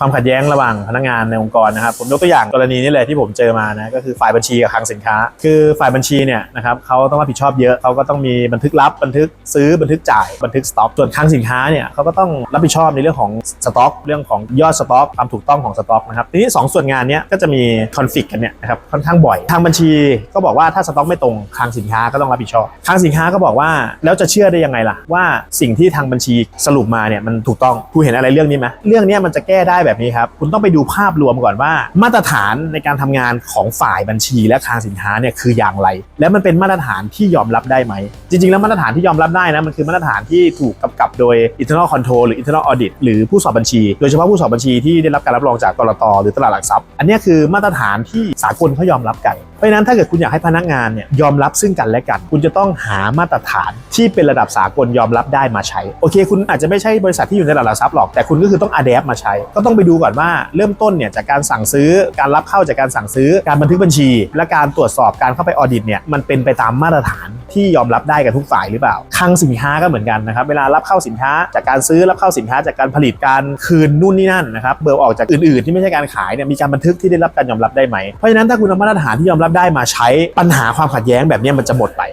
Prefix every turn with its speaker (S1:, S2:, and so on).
S1: ความขัดแย้งระหว่างพนักงานในองค์กรนะครับผมยกตัวอย่างกรณีนี้เลยที่ผมเจอมานะก็คือฝ่ายบัญชีกับคลังสินค้า คือฝ่ายบัญชีเนี่ยนะครับเขาต้องรับผิดชอบเยอะเขาก็ต้องมีบันทึกรับบันทึกซื้อบันทึกจ่ายบันทึกสต็อกส่วนคลังสินค้าเนี่ยเขาก็ต้องรับผิดชอบในเรื่องของสต็อก เรื่องของยอดสต็อกความถูกต้องของสต็อกนะครับทีนี้สองส่วนงานเนี้ยก็จะมีคอนฟ lict กันเนี่ยนะครับค่อนข้างบ่อยทางบัญชีก็บอกว่าถ้าสต็อกไม่ตรงคลังสินค้าก็ต้องรับผิดชอบคลังสินค้าก็บอกว่าแล้วจะเชื่อได้ยังไงล่ะว่าสิ่งที่ทางบัญชีสรุปมาเนี่ยมันถูกต้องคุณเห็นอะไรเรื่องนี้ไหมเรื่องนี้มันจะแก้ได้แบบนี้ครับ คุณต้องไปดูภาพรวมก่อนว่า มาตรฐานในการทำงานของฝ่ายบัญชีและคลังสินค้าเนี่ยคืออย่างไร และมันเป็นมาตรฐานที่ยอมรับได้ไหม จริง ๆ แล้วมาตรฐานที่ยอมรับได้นะมันคือมาตรฐานที่ถูกกำกับโดย internal control หรือ internal audit หรือผู้สอบบัญชี โดยเฉพาะผู้สอบบัญชีที่ได้รับการรับรองจากกรตหรือตลาดหลักทรัพย์ อันนี้คือมาตรฐานที่สากลเขายอมรับกันเพราะนั้นถ้าเกิดคุณอยากให้พนักงานเนี่ยยอมรับซึ่งกันและกัน คุณจะต้องหามาตรฐานที่เป็นระดับสากลยอมรับได้มาใช้ โอเค คุณอาจจะไม่ใช่บริษัทที่อยู่ในตลาดหลักทรัพย์หรอกแต่คุณก็คือต้องอะแดปมาใช้ ก็ต้องไปดูก่อนว่าเริ่มต้นเนี่ยจากการสั่งซื้อการรับเข้าจากการสั่งซื้อการบันทึกบัญชี และการตรวจสอบการเข้าไปออดิตเนี่ยมันเป็นไปตามมาตรฐาน ที่ยอมรับได้กับทุกฝ่ายหรือเปล่าคลังสินค้าก็เหมือนกันนะครับเวลารับเข้าสินค้า จากการซื้อรับเข้าสินค้าจากการผลิตการคืนนู่นนี่นั่นนะครับเบิกออกจากอื่นๆ ที่ไม่ใช่การขายเนี่ยมีการบันทึกที่ได้รับการยอมรับได้ไหมเพราะฉะนั้นถ้าคุณเอามาตรฐานที่ยอมรับได้มาใช้ปัญหาความขัดแย้งแบบนี้มันจะหมดไป